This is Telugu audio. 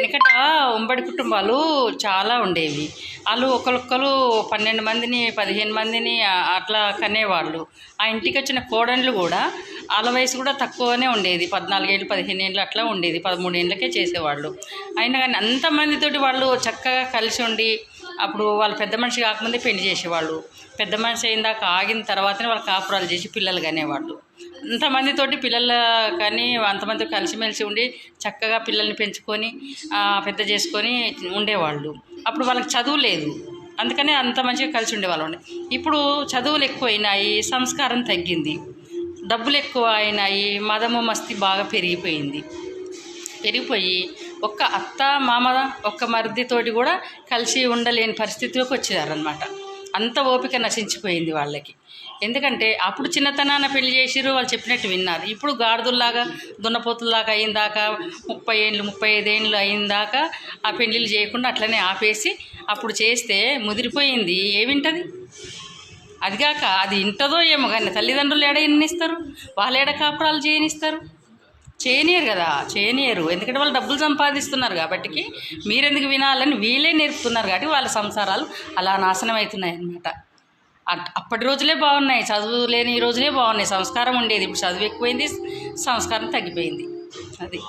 వెనకట ఉమ్మడి కుటుంబాలు చాలా ఉండేవి. వాళ్ళు ఒకరొక్కరు పన్నెండు మందిని పదిహేను మందిని అట్లా కనేవాళ్ళు. ఆ ఇంటికి వచ్చిన కోడళ్ళు కూడా వాళ్ళ వయసు కూడా తక్కువనే ఉండేది. పద్నాలుగేళ్ళు పదిహేను ఏళ్ళు అట్లా ఉండేది. పదమూడు ఏళ్ళకే చేసేవాళ్ళు. అయినా కానీ అంతమందితోటి వాళ్ళు చక్కగా కలిసి ఉండి అప్పుడు వాళ్ళు పెద్ద మనిషి కాకముందే పెళ్ళి చేసేవాళ్ళు. పెద్ద మనిషి అయిందాక ఆగిన తర్వాతనే వాళ్ళు కాపురాలు చేసి పిల్లలు కనేవాళ్ళు. అంతమందితోటి పిల్లల కానీ అంతమంది కలిసిమెలిసి ఉండి చక్కగా పిల్లల్ని పెంచుకొని పెద్ద చేసుకొని ఉండేవాళ్ళు. అప్పుడు వాళ్ళకి చదువు లేదు. అందుకనే అంత మంచిగా కలిసి ఉండేవాళ్ళు. ఇప్పుడు చదువులు ఎక్కువైనాయి సంస్కారం తగ్గింది. డబ్బులు ఎక్కువ అయినాయి మదము మస్తి బాగా పెరిగిపోయింది. పెరిగిపోయి ఒక్క అత్త మామ ఒక్క మరిదితోటి కూడా కలిసి ఉండలేని పరిస్థితిలోకి వచ్చారనమాట అంత ఓపిక నశించిపోయింది వాళ్ళకి. ఎందుకంటే అప్పుడు చిన్నతనాన పెళ్ళి చేసిర్రు వాళ్ళు చెప్పినట్టు విన్నారు. ఇప్పుడు గాడిదుల్లాగా దున్నపోతుల్లాగా అయిందాకా ముప్పై ఏళ్ళు ముప్పై ఐదేళ్ళు అయిందాకా ఆ పెళ్ళిళ్ళు చేయకుండా అట్లనే ఆపేసి అప్పుడు చేస్తే ముదిరిపోయింది. ఏమింటది అదిగాక అది ఇంటదో ఏమో కానీ తల్లిదండ్రులు ఏడ ఎన్నిస్తారు? వాళ్ళు ఏడ కాపురాలు చేయనిస్తారు? చేయనియరు కదా చేయనియరు ఎందుకంటే వాళ్ళు డబ్బులు సంపాదిస్తున్నారు కాబట్టి మీరెందుకు వినాలని వీళ్ళే నేర్పుతున్నారు కాబట్టి వాళ్ళ సంసారాలు అలా నాశనం అవుతున్నాయి అన్నమాట. అప్పటి రోజులే బాగున్నాయి. చదువు లేని ఈ రోజులే బాగున్నాయి. సంస్కారం ఉండేది. ఇప్పుడు చదువు ఎక్కువైంది సంస్కారం తగ్గిపోయింది. అది.